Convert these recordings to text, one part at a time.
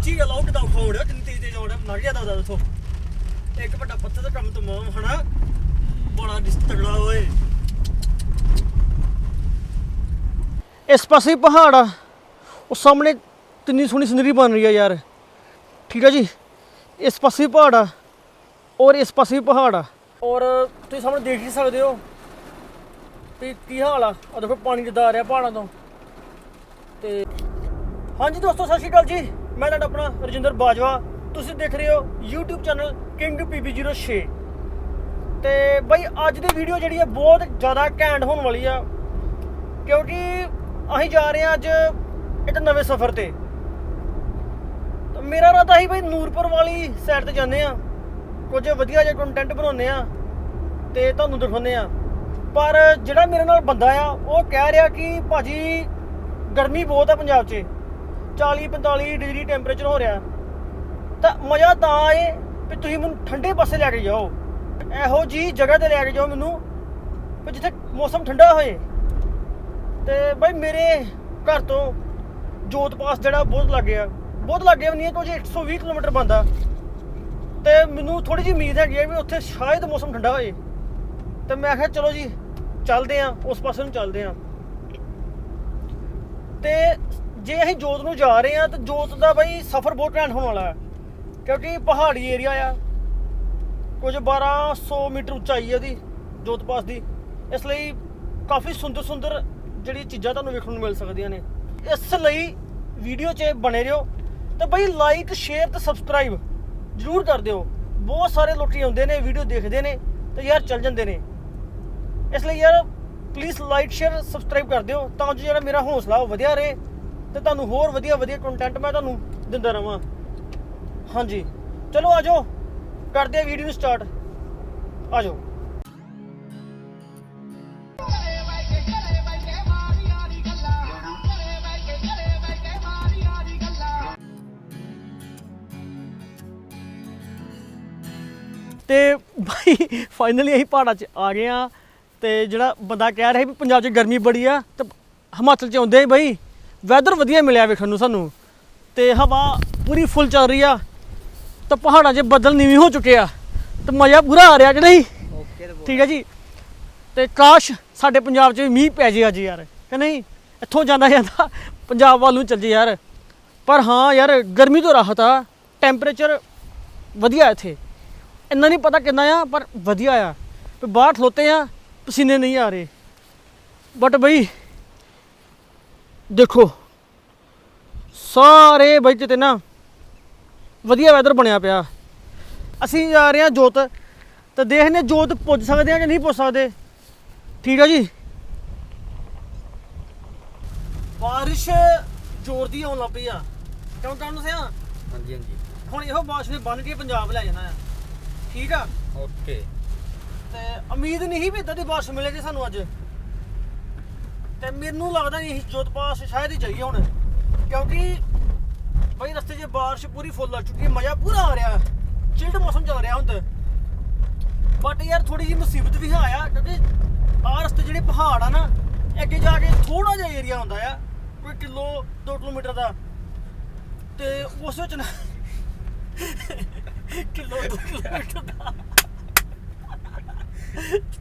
ਸੱਚੀ ਗੱਲ ਉਹ ਕਿਦਾਂ ਖੋੜ ਕਿੰਨੀ ਤੇਜ਼ ਤੇਜ਼ ਆਉਂਦਾ ਲੰਘ ਜਾਂਦਾ ਉਹਦਾ ਉਥੋਂ ਇੱਕ ਵੱਡਾ ਪੱਥਰ ਦਾ ਕੰਮ ਤਮਾਮ ਹਨਾ, ਬੜਾ ਡਿਸ ਓਏ। ਇਸ ਪਾਸੇ ਪਹਾੜ ਆ, ਉਹ ਸਾਹਮਣੇ ਕਿੰਨੀ ਸੋਹਣੀ ਸਿਨਰੀ ਬਣ ਰਹੀ ਆ ਯਾਰ। ਠੀਕ ਆ ਜੀ, ਇਸ ਪਾਸੇ ਪਹਾੜ ਆ, ਔਰ ਇਸ ਪਾਸੇ ਵੀ ਪਹਾੜ ਆ। ਔਰ ਤੁਸੀਂ ਸਾਹਮਣੇ ਦੇਖ ਹੀ ਸਕਦੇ ਹੋ ਵੀ ਕੀ ਹਾਲ ਆ। ਆ ਦੇਖੋ, ਪਾਣੀ ਜਿੱਦਾਂ ਆ ਰਿਹਾ ਪਹਾੜਾਂ ਤੋਂ। ਤੇ ਹਾਂਜੀ ਦੋਸਤੋ, ਸਤਿ ਸ਼੍ਰੀ ਅਕਾਲ ਜੀ। ਮੈਂ ਤੁਹਾਡਾ ਆਪਣਾ ਰਜਿੰਦਰ ਬਾਜਵਾ। ਤੁਸੀਂ ਦੇਖ ਰਹੇ ਹੋ YouTube ਚੈਨਲ ਕਿੰਗ PB06 ਤੇ ਬਈ ਅੱਜ ਦੀ ਵੀਡੀਓ ਜਿਹੜੀ ਹੈ ਬਹੁਤ ਜ਼ਿਆਦਾ ਘੈਂਟ ਹੋਣ ਵਾਲੀ ਆ। ਕਿਉਂਕਿ ਅਸੀਂ ਜਾ ਰਹੇ ਹਾਂ ਅੱਜ ਇੱਕ ਨਵੇਂ ਸਫ਼ਰ ਤੇ। ਤਾਂ ਮੇਰਾ ਰਾਤਾ ਹੀ ਬਈ ਨੂਰਪੁਰ ਵਾਲੀ ਸਾਈਡ ਤੇ ਜਾਂਦੇ ਆ ਕੁਝ ਵਧੀਆ ਜਿਹਾ ਕੰਟੈਂਟ ਬਣਾਉਂਦੇ ਆ ਤੇ ਤੁਹਾਨੂੰ ਦਿਖਾਉਂਦੇ ਆ ਪਰ ਜਿਹੜਾ ਮੇਰੇ ਨਾਲ ਬੰਦਾ ਆ, ਉਹ ਕਹਿ ਰਿਹਾ ਕਿ ਭਾਜੀ ਗਰਮੀ ਬਹੁਤ ਆ ਪੰਜਾਬ 'ਚ। 40 45 ਡਿਗਰੀ ਟੈਂਪਰੇਚਰ ਹੋ ਰਿਹਾ। ਤਾਂ ਮਜ਼ਾ ਤਾਂ ਆਏ ਵੀ ਤੁਸੀਂ ਮੈਨੂੰ ਠੰਡੇ ਪਾਸੇ ਲੈ ਕੇ ਜਾਓ। ਇਹੋ ਜੀ ਜਗ੍ਹਾ ਤੇ ਲੈ ਕੇ ਜਾਓ ਮੈਨੂੰ ਵੀ ਜਿੱਥੇ ਮੌਸਮ ਠੰਡਾ ਹੋਏ। ਤੇ ਬਈ ਮੇਰੇ ਘਰ ਤੋਂ ਜੋਤ ਪਾਸ ਜਿਹੜਾ ਬਹੁਤ ਲੱਗੇ ਆ ਬਹੁਤ ਲੱਗੇ ਵੀ ਨਹੀਂ ਹੈ ਕੁਝ 120 ਕਿਲੋਮੀਟਰ ਬੰਦਾ ਤੇ ਮੈਨੂੰ ਥੋੜੀ ਜਿਹੀ ਉਮੀਦ ਹੈਗੀ ਹੈ ਵੀ ਉੱਥੇ ਸ਼ਾਇਦ ਮੌਸਮ ਠੰਡਾ ਹੋਏ। ਤੇ ਮੈਂ ਕਿਹਾ ਚਲੋ ਜੀ, ਚੱਲਦੇ ਆ, ਉਸ ਪਾਸੇ ਨੂੰ ਚੱਲਦੇ ਆ। ਤੇ ਜੇ ਅਸੀਂ ਜੋਤ ਨੂੰ ਜਾ ਰਹੇ ਆ ਤਾਂ ਜੋਤ ਦਾ ਬਈ ਸਫ਼ਰ ਬਹੁਤ ਘੈਂਟ ਹੋਣ ਵਾਲਾ ਹੈ, ਕਿਉਂਕਿ ਪਹਾੜੀ ਏਰੀਆ ਆ। ਕੁਝ 1200 ਮੀਟਰ ਉਚਾਈ ਹੈ ਉਹਦੀ, ਜੋਤ ਪਾਸ ਦੀ। ਇਸ ਲਈ ਕਾਫੀ ਸੁੰਦਰ ਸੁੰਦਰ ਜਿਹੜੀ ਚੀਜ਼ਾਂ ਤੁਹਾਨੂੰ ਵੇਖਣ ਨੂੰ ਮਿਲ ਸਕਦੀਆਂ ਨੇ। ਇਸ ਲਈ ਵੀਡੀਓ 'ਚ ਬਣੇ ਰਹੋ ਤੇ ਬਈ ਲਾਈਕ ਸ਼ੇਅਰ ਤੇ ਸਬਸਕ੍ਰਾਈਬ ਜਰੂਰ ਕਰ ਦਿਓ। ਬਹੁਤ ਸਾਰੇ ਲੋਕੀ ਆਉਂਦੇ ਨੇ, ਵੀਡੀਓ ਦੇਖਦੇ ਨੇ ਤੇ ਯਾਰ ਚੱਲ ਜਾਂਦੇ ਨੇ। ਇਸ ਲਈ ਯਾਰ ਪਲੀਜ਼ ਲਾਈਕ ਸ਼ੇਅਰ ਸਬਸਕ੍ਰਾਈਬ ਕਰ ਦਿਓ ਤਾਂ ਜੋ ਜਿਹੜਾ ਮੇਰਾ ਹੌਸਲਾ ਉਹ ਵਧਿਆ ਰਹੇ। ਤੇ ਤੁਹਾਨੂੰ ਹੋਰ ਵਧੀਆ ਵਧੀਆ ਕੰਟੈਂਟ ਮੈਂ ਤੁਹਾਨੂੰ ਦਿੰਦਾ ਰਵਾਂ। ਹਾਂਜੀ। ਚਲੋ ਆਜੋ ਕਰਦੇ ਆ ਵੀਡੀਓ ਨੂੰ ਸਟਾਰਟ ਆਜੋ ਘਰੇ ਬੈਠੇ ਘਰੇ ਤੇ ਭਾਈ ਫਾਈਨਲੀ ਅਸੀਂ ਪਹਾੜਾਂ 'ਚ ਆ ਗਏ ਆ ਤੇ ਜਿਹੜਾ ਬੰਦਾ ਕਹਿ ਰਿਹਾ ਵੀ ਪੰਜਾਬ 'ਚ ਗਰਮੀ ਬੜੀ ਆ, ਤੇ ਹਿਮਾਚਲ 'ਚ ਆਉਂਦੇ ਹੀ ਬਈ। ਵੈਦਰ ਵਧੀਆ ਮਿਲਿਆ ਵੇਖਣ ਨੂੰ ਸਾਨੂੰ। ਤੇ ਹਵਾ ਪੂਰੀ ਫੁੱਲ ਚੱਲ ਰਹੀ ਆ। ਤੇ ਪਹਾੜਾਂ 'ਚ ਬੱਦਲ ਨੀਵੇਂ ਹੋ ਚੁੱਕੇ ਆ। ਤੇ ਮਜ਼ਾ ਪੂਰਾ ਆ ਰਿਹਾ ਕਿ ਨਹੀਂ? ਠੀਕ ਹੈ ਜੀ। ਤੇ ਕਾਸ਼ ਸਾਡੇ ਪੰਜਾਬ 'ਚ ਵੀ ਮੀਂਹ ਪੈ ਜੇ ਅੱਜ ਯਾਰ ਕਿ ਨਹੀਂ? ਇੱਥੋਂ ਜਾਂਦਾ ਜਾਂਦਾ ਪੰਜਾਬ ਵੱਲ ਨੂੰ ਚੱਲ ਜੇ ਯਾਰ। ਪਰ ਹਾਂ ਯਾਰ ਗਰਮੀ ਤੋਂ ਰਾਹਤ ਆ। ਟੈਂਪਰੇਚਰ ਵਧੀਆ ਇੱਥੇ। ਇੰਨਾ ਨਹੀਂ ਪਤਾ ਕਿੰਨਾ ਆ ਪਰ ਵਧੀਆ ਆ। ਬਾਹਰ ਖਲੋਤੇ ਆ ਪਸੀਨੇ ਨਹੀਂ ਆ ਰਹੇ। ਬਟ ਬਈ ਦੇਖੋ ਸਾਰੇ ਬਈ ਕਿਤੇ ਨਾ ਵਧੀਆ ਵੈਦਰ ਬਣਿਆ ਪਿਆ। ਅਸੀਂ ਜਾ ਰਹੇ ਹਾਂ ਜੋਤ ਤੇ ਦੇਖਦੇ ਹਾਂ ਜੋਤ ਪੁੱਜ ਸਕਦੇ ਆ ਕਿ ਨਹੀਂ ਪੁੱਜ ਸਕਦੇ। ਠੀਕ ਆ ਜੀ? ਬਾਰਿਸ਼ ਜ਼ੋਰ ਦੀ ਆਉਣ ਲੱਗ ਪਈ ਆ। ਕਿਉਂ ਤੁਹਾਨੂੰ ਸਿਆ? ਹਾਂਜੀ ਹਾਂਜੀ। ਹੁਣ ਇਹੋ ਬਾਰਿਸ਼ ਨੇ ਬੰਨ ਕੇ ਪੰਜਾਬ ਲੈ ਜਾਣਾ ਆ। ਠੀਕ ਆ? ਓਕੇ। ਤੇ ਉਮੀਦ ਨਹੀਂ ਵੀ ਇਦਾਂ ਦੀ ਬਾਰਿਸ਼ ਮਿਲੇਗੀ ਸਾਨੂੰ ਅੱਜ। ਤੇ ਮੈਨੂੰ ਲੱਗਦਾ ਨਹੀਂ ਅਸੀਂ ਜੋਤ ਪਾਸ ਸ਼ਾਇਦ ਹੀ ਜਾਈਏ ਹੁਣ। ਕਿਉਂਕਿ ਬਈ ਰਸਤੇ 'ਚ ਬਾਰਿਸ਼ ਪੂਰੀ ਫੁੱਲ ਆ ਚੁੱਕੀ ਹੈ, ਮਜ਼ਾ ਪੂਰਾ ਆ ਰਿਹਾ। ਚਿਲਡ ਮੌਸਮ ਚੱਲ ਰਿਹਾ ਹੁਣ ਬਟ ਯਾਰ ਥੋੜੀ ਜਿਹੀ ਮੁਸੀਬਤ ਵੀ ਹੈ ਆ, ਕਿਉਂਕਿ ਆਹ ਰਸਤੇ ਜਿਹੜੇ ਪਹਾੜ ਆ ਨਾ, ਅੱਗੇ ਜਾ ਕੇ ਥੋੜਾ ਜਿਹਾ ਏਰੀਆ ਹੁੰਦਾ ਆ, ਕੋਈ ਕਿਲੋ 2 ਕਿਲੋਮੀਟਰ ਦਾ। ਤੇ ਉਸ ਵਿੱਚ ਨਾ ਕਿਲੋ 2 ਕਿਲੋਮੀਟਰ ਦਾ।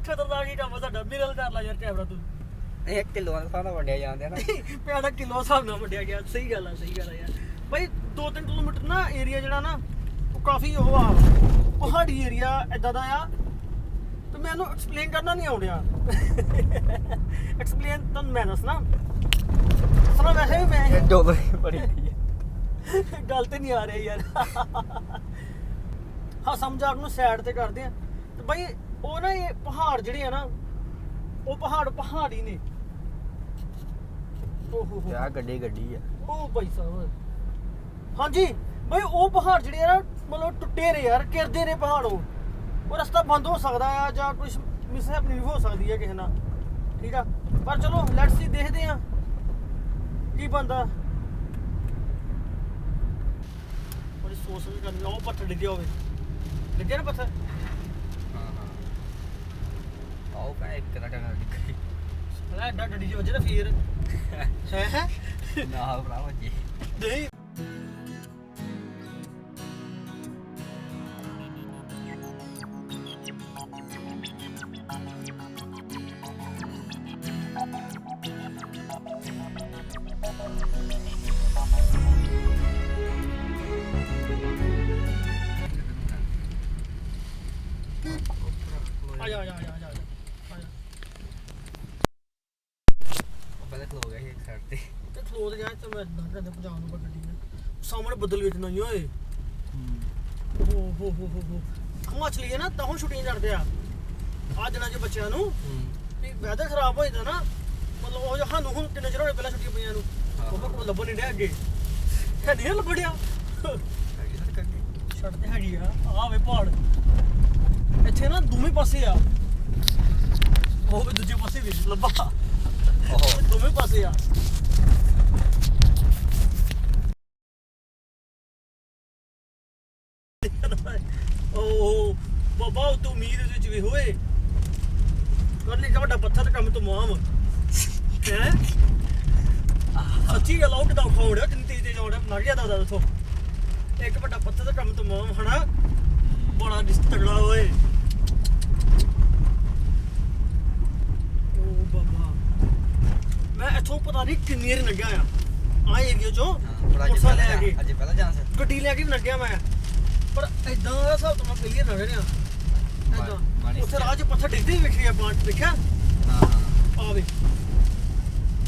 ਖਤਰਨਾਕ ਹੀ ਕੰਮ ਆ ਸਾਡਾ। ਮੇਰੇ ਕਰ ਲਾ ਯਾਰ ਕੈਮਰਾ ਤੂੰ। ਇੱਕ ਕਿਲੋ ਦਾ ਸਾਰਾ ਵੱਡਿਆ ਜਾਂਦੇ ਆ ਨਾ। ਪਿਆੜਾ ਕਿਲੋ ਹਿਸਾਬ ਨਾਲ ਵੰਡਿਆ ਗਿਆ ਸਹੀ ਗੱਲ ਆ ਸਹੀ ਗੱਲ ਆ ਯਾਰ। ਭਾਈ 2-3 ਕਿਲੋਮੀਟਰ ਨਾ ਏਰੀਆ ਜਿਹੜਾ ਨਾ ਉਹ ਕਾਫੀ ਉਹ ਆ ਪਹਾੜੀ ਏਰੀਆ ਇਦਾਂ ਦਾ ਆ ਤੇ ਮੈਨੂੰ ਐਕਸਪਲੇਨ ਕਰਨਾ ਨਹੀਂ ਆਉਂਦਿਆ। ਐਕਸਪਲੇਨ ਤੁਹਾਨੂੰ ਮੈਂ ਦੱਸਣਾ। ਦੱਸਣਾ ਵੈਸੇ ਵੀ ਮੈਂ ਡੋਲਰ ਬੜੀ ਗੱਲ ਤੇ ਨਹੀਂ ਆ ਰਹੀ ਯਾਰ। ਹਾਂ ਸਮਝਾਕ ਨੂੰ ਸਾਈਡ ਤੇ ਕਰਦੇ ਆ। ਤੇ ਭਾਈ ਉਹ ਨਾ ਇਹ ਪਹਾੜ ਜਿਹੜੇ ਆ ਨਾ ਉਹ ਪਹਾੜ ਪਹਾੜੀ ਨੇ। ਓਹੋ। ਹੋ ਆ ਗੱਡੀ ਗੱਡੀ ਆ। ਉਹ ਭਾਈ ਸਾਹਿਬ। ਹਾਂਜੀ ਭਾਈ ਉਹ ਪਹਾੜ ਜਿਹੜੇ ਆ ਨਾ ਮਤਲਬ ਟੁੱਟੇ ਰਹੇ ਯਾਰ ਕਿਰਦੇ ਨੇ ਪਹਾੜ ਉਹ। ਉਹ ਰਸਤਾ ਬੰਦ ਹੋ ਸਕਦਾ ਆ ਜਾਂ ਕੁਝ ਮਿਸਹੈਪਨਿੰਗ ਹੋ ਸਕਦੀ ਹੈ ਕਿਸੇ ਨਾਲ। ਠੀਕ ਆ? ਪਰ ਚਲੋ ਲੈਟਸ ਸੀ ਦੇਖਦੇ ਆ। ਕੀ ਬੰਦਾ ਬੜੀ ਸੋਚ ਸਮਝ ਕਰਨੀ ਆ, ਉਹ ਪੱਥਰ ਡਿੱਗਿਆ ਹੋਵੇ। ਡਿੱਗਿਆ ਨਾ ਪੱਥਰ? ਹਾਂ ਹਾਂ। ਆਓ ਕਾ ਇੱਕ ਦਾ ਟਾਣਾ ਨਿਕਲੀ ਲੈ ਐਡਾ ਡੱਡੀ ਜੀ ਵਜੇ ਨਾ ਫੇਰ। ਹੈ ਹੈ ਨਾ ਭਰਾਵਾ ਜੀ ਮੈਂ ਨਾ ਕਹਿੰਦੇ ਪੰਜਾਬ ਨੂੰ ਗੱਡੀ ਨੇ ਸਾਹਮਣੇ ਬੱਦਲ ਵੇਚਣਾ ਹੀ ਓਏ। ਹੋ ਹੋ ਹੋ ਹੋ ਹੋ। ਤਾਂ ਚਲੀਏ ਨਾ ਤਾਂ ਛੁੱਟੀਆਂ ਕਰਦੇ ਆ। ਆ ਦਿਨਾਂ 'ਚ ਬੱਚਿਆਂ ਨੂੰ ਵੀ ਵੈਦਰ ਖਰਾਬ ਹੋ ਜਾਂਦਾ ਨਾ ਮਤਲਬ ਉਹ ਸਾਨੂੰ ਹੁਣ ਕਿੰਨੇ ਚਿਰ ਹੋਏ ਪਹਿਲਾਂ ਛੁੱਟੀਆਂ ਪਈਆਂ ਨੂੰ? ਉਹ ਕੋਲ ਲੱਭਣ ਨਹੀਂ ਡਿਆ ਅੱਗੇ। ਹੈ ਨਹੀਂ ਲੱਭੜਿਆ ਛੱਡ ਤੇ ਹੈਗੀ ਆ। ਆ ਵੇ ਪਹਾੜ। ਇੱਥੇ ਨਾ ਦੋਵੇਂ ਪਾਸੇ ਆ। ਉਹ ਵੀ ਦੂਜੇ ਪਾਸੇ ਵੀ ਲੱਭਾ। ਦੋਵੇਂ ਪਾਸੇ ਆ। ਓ ਬਾਬਾ ਉਹ ਤੂੰ ਉਮੀਦ ਦੇ ਵਿੱਚ ਵੀ ਹੋਏ ਕਰਨੇ ਕਾ ਵੱਡਾ ਪੱਥਰ ਕੰਮ ਤੋਂ ਮਾਮ ਹੈ ਸੱਚੀ ਗੱਲ ਉਹ ਕਿਦਾਂ ਖੋੜਿਆ ਕਿੰਨੀ ਤੇਜ਼ ਤੇਜ਼ ਆਉਂਦਾ ਮਰ ਗਿਆ ਦਾ ਦੱਸੋ ਇੱਕ ਵੱਡਾ ਪੱਥਰ ਤੇ ਕੰਮ ਤੋਂ ਮਾਮ ਹਨਾ ਬੜਾ ਡਿਸ ਤਗੜਾ ਓਏ ਓ ਬਾਬਾ ਮੈਂ ਇੱਥੋਂ ਪਤਾ ਨਹੀਂ ਕਿੰਨੀ ਵਾਰ ਲੰਘਿਆ ਆ। ਆ ਏਰੀਆ ਚੋਂ ਅੱਜ ਮੋਟਰਸਾਈਕਲ ਲੈ ਕੇ। ਅੱਜ ਪਹਿਲਾਂ ਗੱਡੀ ਲੈ ਕੇ ਵੀ ਲੰਘਿਆ ਮੈਂ। ਪਰ ਇਦਾਂ ਦਾ ਹਿਸਾਬ ਤੋਂ ਮੈਂ ਪਹਿਲੀ ਰਿਹਾ ਇਦਾਂ ਮਾੜੀ ਉੱਥੇ ਰਾਹ 'ਚ ਪੱਥਰ ਡਿੱਗਦੇ ਹੀ ਵੇਖਿਆ ਆਪਾਂ ਦੇਖਿਆ? ਹਾਂ। ਹਾਂ ਆ ਵੇ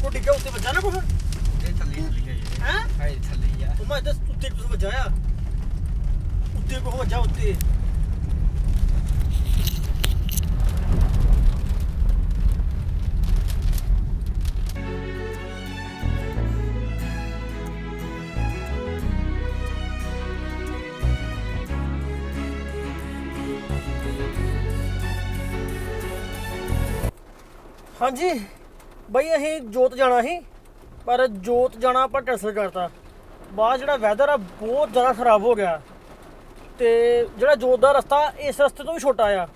ਉਹ ਡਿੱਗਾ ਉੱਤੇ ਵੱਜਾ ਨਾ ਕੁਛ? ਇਹ ਥੱਲੇ ਥੱਲੇ ਹੈਂ? ਹੈ ਥੱਲੇ ਆ। ਉਹ ਮੈਂ ਇੱਧਰ ਉੱਤੇ ਕੁਛ ਵੱਜਾ ਆ। ਉੱਤੇ ਕੁਛ ਵੱਜਾ ਉੱਤੇ। ਹਾਂਜੀ। ਬਈ ਅਸੀਂ ਜੋਤ ਜਾਣਾ ਸੀ, ਪਰ ਜੋਤ ਜਾਣਾ ਆਪਾਂ ਕੈਂਸਲ ਕਰਤਾ। ਬਾਅਦ ਜਿਹੜਾ ਵੈਦਰ ਆ, ਬਹੁਤ ਜ਼ਿਆਦਾ ਖਰਾਬ ਹੋ ਗਿਆ। ਤੇ ਜਿਹੜਾ ਜੋਤ ਦਾ ਰਸਤਾ, ਇਸ ਰਸਤੇ ਤੋਂ ਵੀ ਛੋਟਾ ਆ।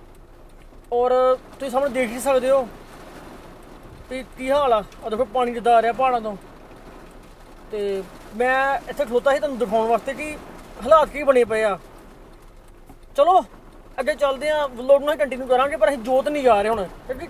ਔਰ ਤੁਸੀਂ ਸਾਹਮਣੇ ਦੇਖ ਹੀ ਸਕਦੇ ਹੋ ਵੀ ਕੀ ਹਾਲ ਆ। ਆ ਦੇਖੋ, ਪਾਣੀ ਜਿੱਦਾਂ ਆ ਰਿਹਾ ਪਹਾੜਾਂ ਤੋਂ। ਤੇ ਮੈਂ ਇੱਥੇ ਖਲੋਤਾ ਸੀ ਤੁਹਾਨੂੰ ਦਿਖਾਉਣ ਵਾਸਤੇ ਕਿ ਹਾਲਾਤ ਕੀ ਬਣੇ ਪਏ ਆ। ਚਲੋ, ਅੱਗੇ ਚੱਲਦੇ ਆ ਵਲੋਗ ਨੂੰ ਕੰਟੀਨਿਊ ਕਰਾਂਗੇ, ਪਰ ਅਸੀਂ ਜੋਤ ਨਹੀਂ ਜਾ ਰਹੇ ਹੁਣ। ਕਿਉਂਕਿ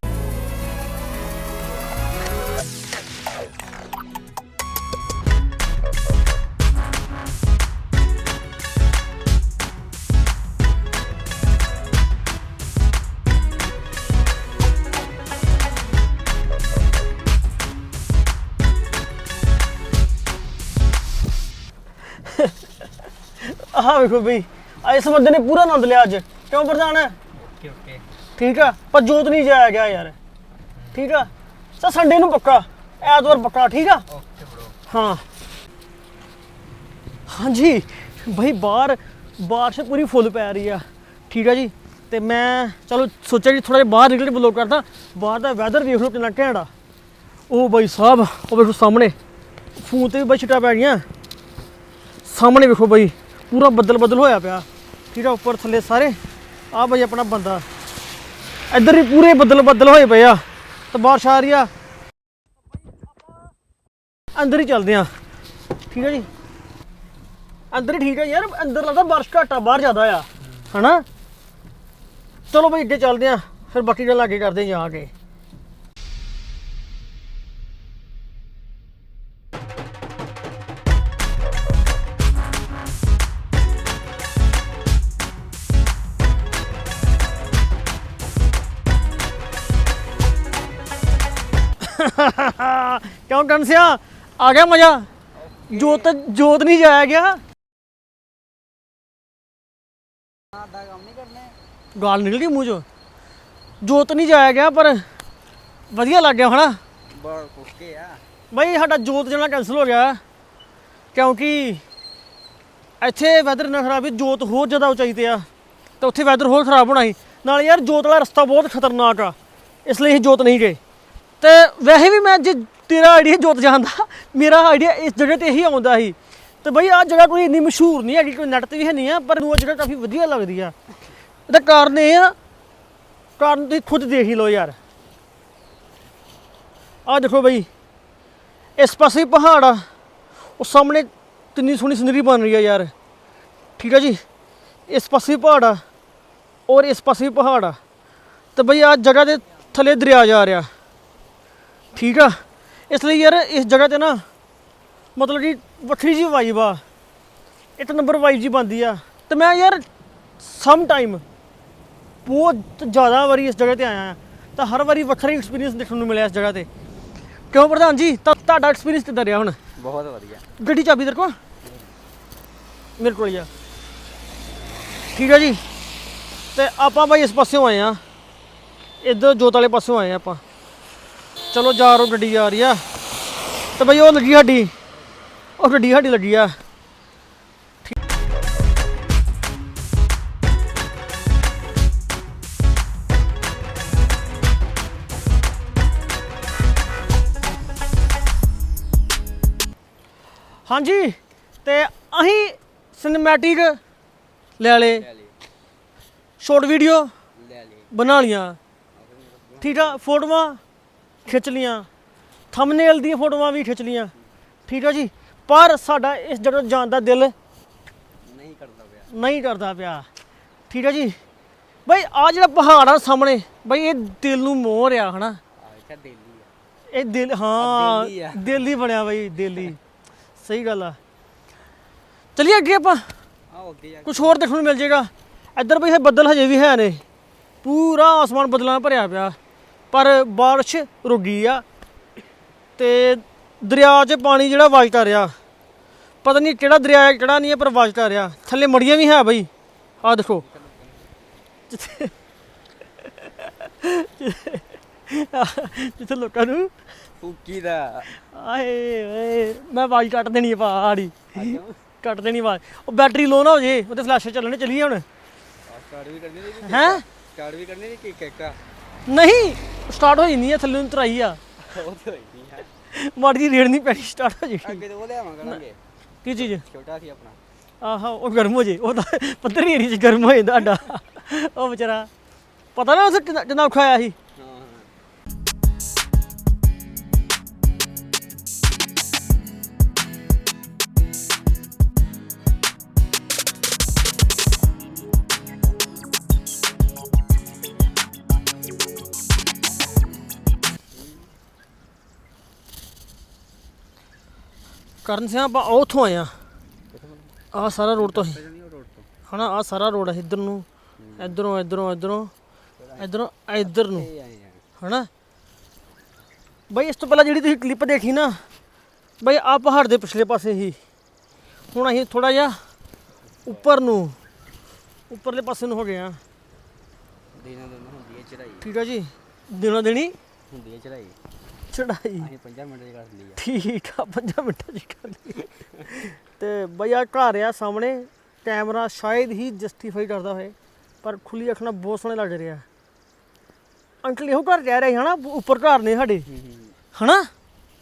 ਆਹ ਵੇਖੋ ਬਈ ਆ ਇਸ ਬੰਦੇ ਨੇ ਪੂਰਾ ਆਨੰਦ ਲਿਆ ਅੱਜ। ਕਿਉਂ ਪ੍ਰਧਾਨ? Okay okay. ਠੀਕ ਆ ਪਰ ਜੋਤ ਨਹੀਂ ਜਾਇਆ ਗਿਆ ਯਾਰ। ਠੀਕ ਆ? ਸਾ ਸੰਡੇ ਨੂੰ ਪੱਕਾ ਐਤਵਾਰ ਪੱਕਾ ਠੀਕ ਆ? ਓਕੇ ਬ్రో ਹਾਂ। ਹਾਂਜੀ ਭਾਈ ਬਾਹਰ ਬਾਰਿਸ਼ ਪੂਰੀ ਫੁੱਲ ਪੈ ਰਹੀ ਆ। ਠੀਕ ਆ ਜੀ ਤੇ ਮੈਂ ਚਲੋ ਸੋਚਿਆ ਕਿ ਥੋੜਾ ਜਿਹਾ ਬਾਹਰ ਨਿਕਲ ਕੇ ਬਲੌਗ ਕਰਦਾ। ਬਾਹਰ ਦਾ ਵੈਦਰ ਦੇਖ ਲਓ ਕਿੰਨਾ ਘੈਂਟ ਆ। ਉਹ ਬਾਈ ਸਾਹਿਬ ਉਹ ਵੇਖੋ ਸਾਹਮਣੇ ਫੋਨ ਤੇ ਵੀ ਬਾਈ ਛਿੱਟਾ ਪੈ ਗਈਆਂ ਸਾਹਮਣੇ ਵੇਖੋ ਬਾਈ ਪੂਰਾ ਬੱਦਲ ਬੱਦਲ ਹੋਇਆ ਪਿਆ। ਠੀਕ ਆ ਉੱਪਰ ਥੱਲੇ ਸਾਰੇ। ਆ ਬਈ ਆਪਣਾ ਬੰਦਾ। ਇੱਧਰ ਹੀ ਪੂਰੇ ਬੱਦਲ ਬੱਦਲ ਹੋਏ ਪਏ ਆ। ਤੇ ਬਾਰਿਸ਼ ਆ ਰਹੀ ਆ। ਅੰਦਰ ਹੀ ਚੱਲਦੇ ਆ। ਠੀਕ ਹੈ ਜੀ? ਅੰਦਰ ਹੀ ਠੀਕ ਹੈ ਯਾਰ। ਅੰਦਰ ਲੱਗਦਾ ਬਾਰਿਸ਼ ਘੱਟ ਆ ਬਾਹਰ ਜ਼ਿਆਦਾ ਆ। ਹਨਾ? ਚਲੋ ਬਈ ਅੱਗੇ ਚੱਲਦੇ ਆ। ਫਿਰ ਬਾਕੀ ਗੱਲ ਅੱਗੇ ਕਰਦੇ ਜਾ ਕੇ। ਕਿਉਂ ਕੰਸਿਆ ਆ ਗਿਆ ਮਜ਼ਾ। ਜੋਤ ਜੋਤ ਨਹੀਂ ਜਾਇਆ ਗਿਆ। ਦਾ ਕੰਮ ਨਹੀਂ ਕਰਨੇ ਗਾਲ ਨਿਕਲ ਗਈ ਮੂੰਹ ਚੋਂ। ਜੋਤ ਨਹੀਂ ਜਾਇਆ ਗਿਆ ਪਰ ਵਧੀਆ ਲੱਗ ਗਿਆ ਹਨਾ ਬੜ ਓਕੇ ਆ। ਬਈ ਸਾਡਾ ਜੋਤ ਜਾਣਾ ਕੈਨਸਲ ਹੋ ਗਿਆ। ਕਿਉਂਕਿ ਇੱਥੇ ਵੈਦਰ ਨਾ ਖਰਾਬ ਹੈ ਜੋਤ ਹੋਰ ਜ਼ਿਆਦਾ ਉਚਾਈ ਤੇ ਆ। ਤੇ ਉੱਥੇ ਵੈਦਰ ਹੋਰ ਖਰਾਬ ਹੋਣਾ ਸੀ। ਨਾਲ ਯਾਰ ਜੋਤ ਵਾਲਾ ਰਸਤਾ ਬਹੁਤ ਖਤਰਨਾਕ ਆ। ਇਸ ਲਈ ਅਸੀਂ ਜੋਤ ਨਹੀਂ ਗਏ। ਤੇ ਵੈਸੇ ਵੀ ਮੈਂ ਜੇ ਤੇਰਾ ਆਈਡੀਆ ਜੋਤ ਜਾਣ ਦਾ ਮੇਰਾ ਆਈਡੀਆ ਇਸ ਜਗ੍ਹਾ ਤੇ ਹੀ ਆਉਂਦਾ ਸੀ। ਤੇ ਬਈ ਆਹ ਜਗ੍ਹਾ ਕੋਈ ਇੰਨੀ ਮਸ਼ਹੂਰ ਨਹੀਂ ਹੈਗੀ, ਕੋਈ ਨੈਟ ਤੇ ਵੀ ਹੈ ਨਹੀਂ ਆ, ਪਰ ਮੈਨੂੰ ਉਹ ਜਗ੍ਹਾ ਕਾਫੀ ਵਧੀਆ ਲੱਗਦੀ ਆ। ਇਹਦਾ ਕਾਰਨ ਇਹ ਆ, ਕਾਰਨ ਤੁਸੀਂ ਖੁਦ ਦੇਖ ਹੀ ਲਓ ਯਾਰ। ਆਹ ਦੇਖੋ ਬਈ, ਇਸ ਪਾਸੇ ਪਹਾੜ ਆ, ਉਹ ਸਾਹਮਣੇ ਕਿੰਨੀ ਸੋਹਣੀ ਸਿਨਰੀ ਬਣ ਰਹੀ ਆ ਯਾਰ। ਠੀਕ ਆ ਜੀ? ਇਸ ਪਾਸੇ ਪਹਾੜ ਆ, ਔਰ ਇਸ ਪਾਸੇ ਵੀ ਪਹਾੜ ਆ। ਤੇ ਬਈ ਆ ਜਗ੍ਹਾ ਦੇ ਥੱਲੇ ਦਰਿਆ ਜਾ ਰਿਹਾ। ਠੀਕ ਆ। ਇਸ ਲਈ ਯਾਰ ਇਸ ਜਗ੍ਹਾ ਤੇ ਨਾ ਮਤਲਬ ਕਿ ਵੱਖਰੀ ਜੀ ਵਾਈਬ ਆ। ਇੱਕ ਨੰਬਰ ਵਾਈਬ ਜੀ ਬਣਦੀ ਆ। ਤੇ ਮੈਂ ਯਾਰ ਸਮ ਟਾਈਮ ਬਹੁਤ ਜ਼ਿਆਦਾ ਵਾਰੀ ਇਸ ਜਗ੍ਹਾ ਤੇ ਆਇਆ ਤਾਂ ਹਰ ਵਾਰੀ ਵੱਖਰਾ ਹੀ ਐਕਸਪੀਰੀਅੰਸ ਦੇਖਣ ਨੂੰ ਮਿਲਿਆ ਇਸ ਜਗ੍ਹਾ ਤੇ। ਕਿਉਂ ਪ੍ਰਧਾਨ ਜੀ? ਤਾਂ ਤੁਹਾਡਾ ਐਕਸਪੀਰੀਅੰਸ ਕਿੱਦਾਂ ਰਿਹਾ ਹੁਣ? ਬਹੁਤ ਵਧੀਆ। ਗੱਡੀ ਚਾਬੀ ਤੇਰੇ ਕੋਲ? ਮੇਰੇ ਕੋਲ ਹੀ ਆ। ਠੀਕ ਹੈ ਜੀ। ਤੇ ਆਪਾਂ ਬਾਈ ਇਸ ਪਾਸਿਓਂ ਆਏ ਆ। ਇੱਧਰ ਜੋਤ ਵਾਲੇ ਪਾਸਿਓਂ ਆਏ ਆ ਆਪਾਂ। ਚਲੋ ਜਾ ਰੋ ਗੱਡੀ ਆ ਰਹੀ ਆ। ਤੇ ਬਈ ਉਹ ਲੱਗੀ ਸਾਡੀ। ਉਹ ਗੱਡੀ ਸਾਡੀ ਲੱਗੀ ਆ। ਹਾਂਜੀ ਤੇ ਅਸੀਂ ਸਿਨੇਮੈਟਿਕ ਲੈ ਲਏ। ਸ਼ਾਰਟ ਵੀਡੀਓ ਬਣਾ ਲੀਆਂ ਠੀਕ ਆ ਫੋਟੋਆਂ ਖਿੱਚ ਲੀਆਂ। ਥੰਬਨੇਲ ਦੀਆਂ ਫੋਟੋਆਂ ਵੀ ਖਿੱਚ ਲੀਆਂ। ਠੀਕ ਆ ਜੀ? ਪਰ ਸਾਡਾ ਇਸ ਜਗ੍ਹਾ ਜਾਣ ਦਾ ਦਿਲ ਨਹੀਂ ਕਰਦਾ ਪਿਆ। ਨਹੀਂ ਕਰਦਾ ਪਿਆ। ਠੀਕ ਆ ਜੀ? ਬਈ ਆ ਜਿਹੜਾ ਪਹਾੜ ਆ ਸਾਹਮਣੇ ਬਈ ਇਹ ਦਿਲ ਨੂੰ ਮੋਹ ਰਿਹਾ ਹਨਾ? ਦਿੱਲੀ ਆ। ਇਹ ਦਿਲ ਹਾਂ ਦਿਲ ਹੀ ਹੀ ਬਣਿਆ ਬਈ ਦਿਲ ਹੀ। ਸਹੀ ਗੱਲ ਆ। ਚਲਿਏ ਅੱਗੇ ਆਪਾਂ। ਆ ਅੱਗੇ ਕੁਝ ਹੋਰ ਦੇਖਣ ਨੂੰ ਮਿਲ ਜਾਏਗਾ ਇੱਧਰ ਬਈ ਇਹ ਬੱਦਲ ਹਜੇ ਵੀ ਹੈ ਨੇ ਪੂਰਾ ਆਸਮਾਨ ਬੱਦਲਾਂ ਭਰਿਆ ਪਿਆ। ਪਰ ਬਾਰਿਸ਼ ਰੁਕ ਗਈ ਆ ਤੇ ਦਰਿਆ 'ਚ ਪਾਣੀ ਜਿਹੜਾ ਵਾਜਦਾ ਰਿਹਾ। ਪਤਾ ਨਹੀਂ ਕਿਹੜਾ ਦਰਿਆ ਹੈ ਕਿਹੜਾ ਨਹੀਂ ਹੈ ਪਰ ਵਾਜਦਾ ਰਿਹਾ। ਥੱਲੇ ਮੜੀਆਂ ਵੀ ਹੈ ਬਈ। ਆ ਦੇਖੋ। ਜਿੱਥੇ ਲੋਕਾਂ ਨੂੰ ਫੂਕੀ ਦਾ। ਆਏ ਓਏ ਮੈਂ ਆਵਾਜ਼ ਕੱਟ ਦੇਣੀ ਆ ਪਹਾੜੀ ਕੱਟ ਦੇਣੀ ਆਵਾਜ਼। ਉਹ ਬੈਟਰੀ ਲੋ ਨਾ ਹੋ ਜੇ ਉਹਦੇ ਫਲੈਸ਼ ਚੱਲਣੇ ਚੱਲੀਏ ਹੁਣ। ਸਟਾਰਟ ਵੀ ਕਰਨੀ ਨਹੀਂ ਹੈਂ? ਸਟਾਰਟ ਵੀ ਕਰਨੀ ਨਹੀਂ ਕਿ ਕਿੱਕਾ ਨਹੀਂ। ਸਟਾਰਟ ਹੋ ਜਾਂਦੀ ਹੈ ਥੱਲੇ ਨੂੰ ਤਰਾਈ ਆ। ਉਹ ਤਾਂ ਹੋਈ ਨਹੀਂ ਹੈ। ਮਾੜੀ ਰੇੜ ਨਹੀਂ ਪੈਣੀ ਸਟਾਰਟ ਹੋ ਜਾਏਗੀ ਅੱਗੇ ਤੋਂ ਉਹ ਲਿਆਵਾਂ ਕਰਾਂਗੇ ਕੀ ਚੀਜ਼? ਛੋਟਾ ਸੀ ਆਪਣਾ। ਆਹਾ ਉਹ ਗਰਮ ਹੋ ਜੇ। ਉਹ ਤਾਂ ਪੱਧਰੀ ਏਰੀਆ 'ਚ ਗਰਮ ਹੋ ਜਾਂਦਾ ਅੱਡਾ ਉਹ ਵਿਚਾਰਾ ਪਤਾ ਨਾ ਉਸ ਕਿੰਨਾ ਔਖਾ ਆਇਆ ਸੀ। ਕਰਨ ਸਿਆ ਆਪਾਂ ਉੱਥੋਂ ਆਏ ਆ। ਆਹ ਸਾਰਾ ਰੋਡ ਤੋਂ ਹੀ ਹਨਾ ਆਹ ਸਾਰਾ ਰੋਡ ਹੈ ਇੱਧਰ ਨੂੰ। ਇੱਧਰੋਂ ਇੱਧਰੋਂ ਇੱਧਰੋਂ। ਇੱਧਰੋਂ ਇੱਧਰ ਨੂੰ। ਆ ਹਨਾ? ਬਈ ਇਸ ਤੋਂ ਪਹਿਲਾਂ ਜਿਹੜੀ ਤੁਸੀਂ ਕਲਿੱਪ ਦੇਖੀ ਨਾ ਬਈ ਆ ਪਹਾੜ ਦੇ ਪਿਛਲੇ ਪਾਸੇ ਹੀ। ਹੁਣ ਅਸੀਂ ਥੋੜਾ ਜਿਹਾ ਉੱਪਰ ਨੂੰ ਉੱਪਰਲੇ ਪਾਸੇ ਨੂੰ ਹੋ ਗਏ ਆ। ਦਿਨਾਂ ਦਿਨ ਹੁੰਦੀ ਹੈ ਚੜਾਈ ਠੀਕ ਆ ਜੀ? ਦਿਨੋਂ ਦਿਨੀ? ਹੁੰਦੀ ਹੈ ਚੜਾਈ ਚੜਾਈ। ਅਸੀਂ 5 ਮਿੰਟ ਦੀ ਕਰ ਲਈ ਆ। ਠੀਕ ਆ 5 ਮਿੰਟਾਂ ਦੀ ਕਰ ਲਈ ਤੇ ਬਈ ਆ ਘਰ ਆ ਸਾਹਮਣੇ ਕੈਮਰਾ ਸ਼ਾਇਦ ਹੀ ਜਸਟੀਫਾਈ ਕਰਦਾ ਹੋਏ ਪਰ ਖੁੱਲੀ ਅੱਖ ਨਾਲ ਬਹੁਤ ਸੋਹਣੇ ਲੱਗ ਰਿਹਾ ਅੰਕਲ ਇਹੋ ਘਰ ਕਹਿ ਰਹੇ ਹਨਾ ਉੱਪਰ ਘਰ ਨੇ ਸਾਡੇ। ਹਨਾ?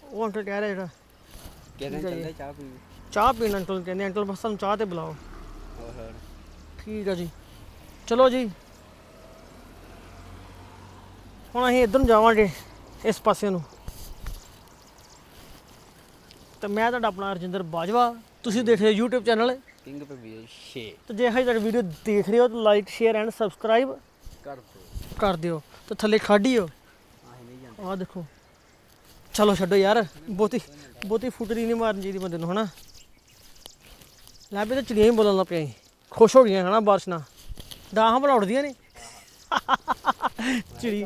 ਉਹ ਅੰਕਲ ਕਹਿ ਰਿਹਾ ਜਿਹੜਾ। ਕਿਹਨਾਂ ਚੱਲਦਾ ਚਾਹ ਪੀ ਚਾਹ ਪੀਣ ਅੰਕਲ ਕਹਿੰਦੇ ਅੰਕਲ ਬਸ ਸਾਨੂੰ ਚਾਹ ਤੇ ਬੁਲਾਓ। ਠੀਕ ਆ ਜੀ। ਚਲੋ ਜੀ। ਹੁਣ ਅਸੀਂ ਇੱਧਰ ਨੂੰ ਜਾਵਾਂਗੇ ਇਸ ਪਾਸੇ ਨੂੰ। ਤੇ ਮੈਂ ਤੁਹਾਡਾ ਆਪਣਾ ਰਜਿੰਦਰ ਬਾਜਵਾ। ਤੁਸੀਂ ਦੇਖ ਰਹੇ ਹੋ YouTube ਚੈਨਲ। ਕਿੰਗ ਪੇ ਵੀ 6 ਤੇ ਜੇ ਹਜੇ ਤੱਕ ਵੀਡੀਓ ਦੇਖ ਰਹੇ ਹੋ ਤਾਂ ਲਾਈਕ ਸ਼ੇਅਰ ਐਂਡ ਸਬਸਕ੍ਰਾਈਬ ਕਰ ਦੋ ਕਰ ਦਿਓ। ਤੇ ਥੱਲੇ ਖਾਡੀਓ। ਅਸੀਂ ਨਹੀਂ ਜਾਂਦੇ। ਆਹ ਦੇਖੋ। ਚਲੋ ਛੱਡੋ ਯਾਰ। ਬਹੁਤੀ ਬਹੁਤੀ ਫੁਟਰੀ ਨਹੀਂ ਮਾਰਨ ਚਾਹੀਦੀ ਬੰਦੇ ਨੂੰ ਹਨਾ? ਲੈ ਵੀ ਤਾਂ ਚਿੜੀਆਂ ਹੀ ਬੋਲਣ ਲੱਗ ਪਈਆਂ। ਖੁਸ਼ ਹੋ ਗਈਆਂ ਹਨਾ ਬਾਰਿਸ਼ ਨਾਲ। ਡਾਹਾਂ ਭਲਾ ਉੱਡਦੀਆਂ ਨੇ ਚਿੜੀ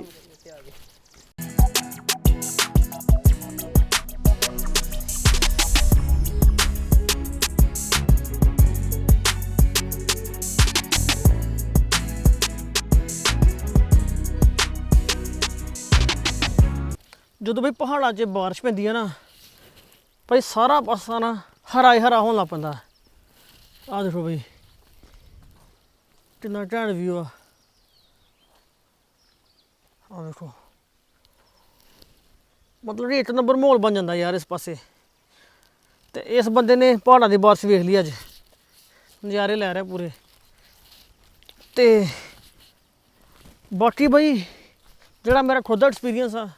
ਜਦੋਂ ਬਈ ਪਹਾੜਾਂ 'ਚ ਬਾਰਿਸ਼ ਪੈਂਦੀ ਹੈ ਨਾ, ਭਾਈ ਸਾਰਾ ਪਾਸਾ ਨਾ ਹਰਾ ਹੀ ਹਰਾ ਹੋਣ ਲੱਗ ਪੈਂਦਾ। ਆਹ ਦੇਖੋ ਬਈ, ਕਿੰਨਾ ਘੈਂਟ ਵਿਊ ਆ। ਆਹ ਦੇਖੋ। ਮਤਲਬ ਕਿ ਇੱਕ ਨੰਬਰ ਮਾਹੌਲ ਬਣ ਜਾਂਦਾ ਯਾਰ ਇਸ ਪਾਸੇ। ਤੇ ਇਸ ਬੰਦੇ ਨੇ ਪਹਾੜਾਂ ਦੀ ਬਾਰਿਸ਼ ਵੇਖ ਲਈ ਅੱਜ। ਨਜ਼ਾਰੇ ਲੈ ਰਿਹਾ ਪੂਰੇ। ਤੇ ਬਾਕੀ ਬਈ, ਜਿਹੜਾ ਮੇਰਾ ਖੁਦ ਦਾ ਐਕਸਪੀਰੀਅੰਸ ਆ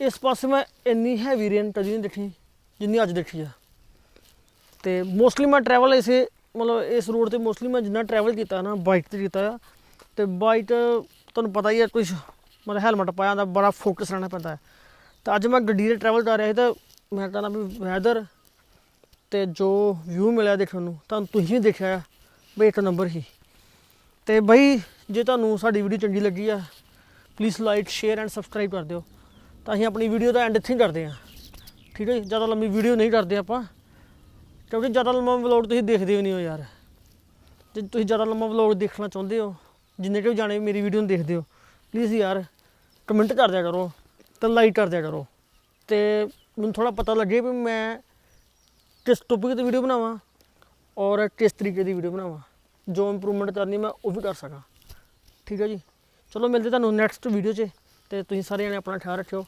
ਇਸ ਪਾਸੇ ਮੈਂ ਇੰਨੀ ਹੈਵੀ ਰੇਨ ਕਦੀ ਨਹੀਂ ਦੇਖੀ, ਜਿੰਨੀ ਅੱਜ ਦੇਖੀ ਆ। ਤੇ ਮੋਸਟਲੀ ਮੈਂ ਟਰੈਵਲ ਇਸੇ, ਮਤਲਬ ਇਸ ਰੋਡ ਤੇ ਮੋਸਟਲੀ ਮੈਂ ਜਿੰਨਾ ਟਰੈਵਲ ਕੀਤਾ ਨਾ ਬਾਈਕ ਤੇ ਕੀਤਾ ਆ। ਤੇ ਬਾਈਕ ਤੁਹਾਨੂੰ ਪਤਾ ਹੀ ਆ ਕੁਝ ਮਤਲਬ ਹੈਲਮਟ ਪਾਇਆ ਹੁੰਦਾ, ਬੜਾ ਫੋਕਸ ਰਹਿਣਾ ਪੈਂਦਾ ਹੈ ਤਾਂ ਅੱਜ ਮੈਂ ਗੱਡੀ ਤੇ ਟਰੈਵਲ ਕਰ ਰਿਹਾ ਸੀ ਤਾਂ ਮੈਂ ਕਹਿੰਦਾ ਵੀ ਵੈਦਰ ਤੇ ਜੋ ਵਿਊ ਮਿਲਿਆ ਦੇਖਣ ਨੂੰ, ਤੁਹਾਨੂੰ ਤੁਸੀਂ ਵੀ ਦੇਖਿਆ ਆ, ਬਈ ਇੱਕ ਨੰਬਰ ਹੀ। ਤੇ ਬਈ ਜੇ ਤੁਹਾਨੂੰ ਸਾਡੀ ਵੀਡੀਓ ਚੰਗੀ ਲੱਗੀ ਆ please like share and subscribe ਕਰ ਦਿਓ। ਤਾਂ ਅਸੀਂ ਆਪਣੀ ਵੀਡੀਓ ਦਾ ਐਂਡ ਇੱਥੇ ਹੀ ਕਰਦੇ ਹਾਂ। ਠੀਕ ਹੈ ਜੀ? ਜ਼ਿਆਦਾ ਲੰਮੀ ਵੀਡੀਓ ਨਹੀਂ ਕਰਦੇ ਆਪਾਂ। ਕਿਉਂਕਿ ਜ਼ਿਆਦਾ ਲੰਮਾ ਵਲੌਗ ਤੁਸੀਂ ਦੇਖਦੇ ਹੋ ਨਹੀਂ ਹੋ ਯਾਰ। ਜੇ ਤੁਸੀਂ ਜ਼ਿਆਦਾ ਲੰਮਾ ਵਲੌਗ ਦੇਖਣਾ ਚਾਹੁੰਦੇ ਹੋ, ਜਿੰਨੇ ਕਿ ਜਾਣੇ ਮੇਰੀ ਵੀਡੀਓ ਨੂੰ ਦੇਖਦੇ ਹੋ ਪਲੀਜ਼ ਯਾਰ ਕਮੈਂਟ ਕਰ ਦਿਆ ਕਰੋ, ਤੇ ਲਾਈਕ ਕਰ ਦਿਆ ਕਰੋ। ਤੇ ਮੈਨੂੰ ਥੋੜਾ ਪਤਾ ਲੱਗੇ ਵੀ ਮੈਂ ਕਿਸ ਟੌਪਿਕ ਤੇ ਵੀਡੀਓ ਬਣਾਵਾਂ ਔਰ ਕਿਸ ਤਰੀਕੇ ਦੀ ਵੀਡੀਓ ਬਣਾਵਾਂ। ਜੋ ਇੰਪਰੂਵਮੈਂਟ ਕਰਨੀ ਮੈਂ ਉਹ ਵੀ ਕਰ ਸਕਾਂ। ਠੀਕ ਹੈ ਜੀ? ਚਲੋ ਮਿਲਦੇ ਤੁਹਾਨੂੰ ਨੈਕਸਟ ਵੀਡੀਓ 'ਚ, ਤੇ ਤੁਸੀਂ ਸਾਰੇ ਜਣੇ ਆਪਣਾ ਖਿਆਲ ਰੱਖਿਓ।